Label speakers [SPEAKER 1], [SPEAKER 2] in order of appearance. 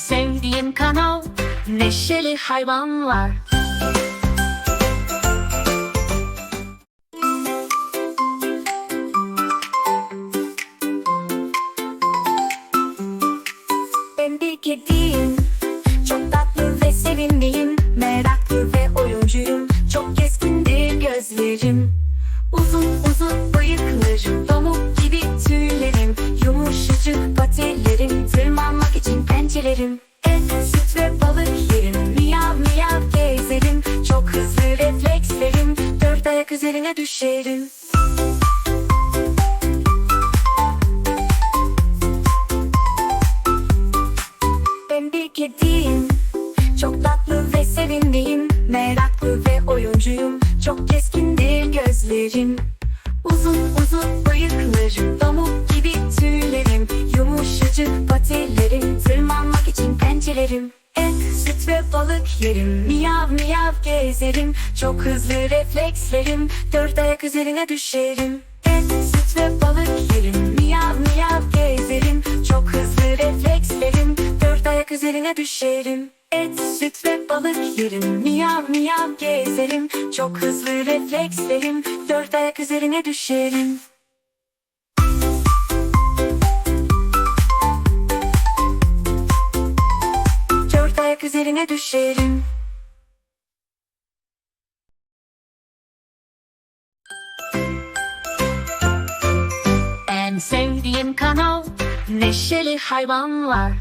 [SPEAKER 1] sevdiğim kanal Neşeli hayvanlar.
[SPEAKER 2] Ben bir kediyim için pençelerim Et, süt ve balık yerim. Miyav miyav gezerim. Çok hızlı reflekslerim. Dört ayak üzerine düşerim. Ben bir kediyim. Çok tatlı ve sevimliyim. Meraklı ve oyuncuyum. Çok keskindir gözlerim pençelerim Et, süt ve balık yerim. Miyav miyav gezerim. Çok hızlı reflekslerim. Dört ayak üzerine düşerim. Et, süt ve balık yerim. Miyav miyav gezerim. Çok hızlı reflekslerim. Dört ayak üzerine düşerim. Et, süt ve balık yerim. Miyav miyav gezerim. Çok hızlı reflekslerim. Dört ayak üzerine düşerim üzerine düşerim.
[SPEAKER 1] En sevdiğim kanal Neşeli hayvanlar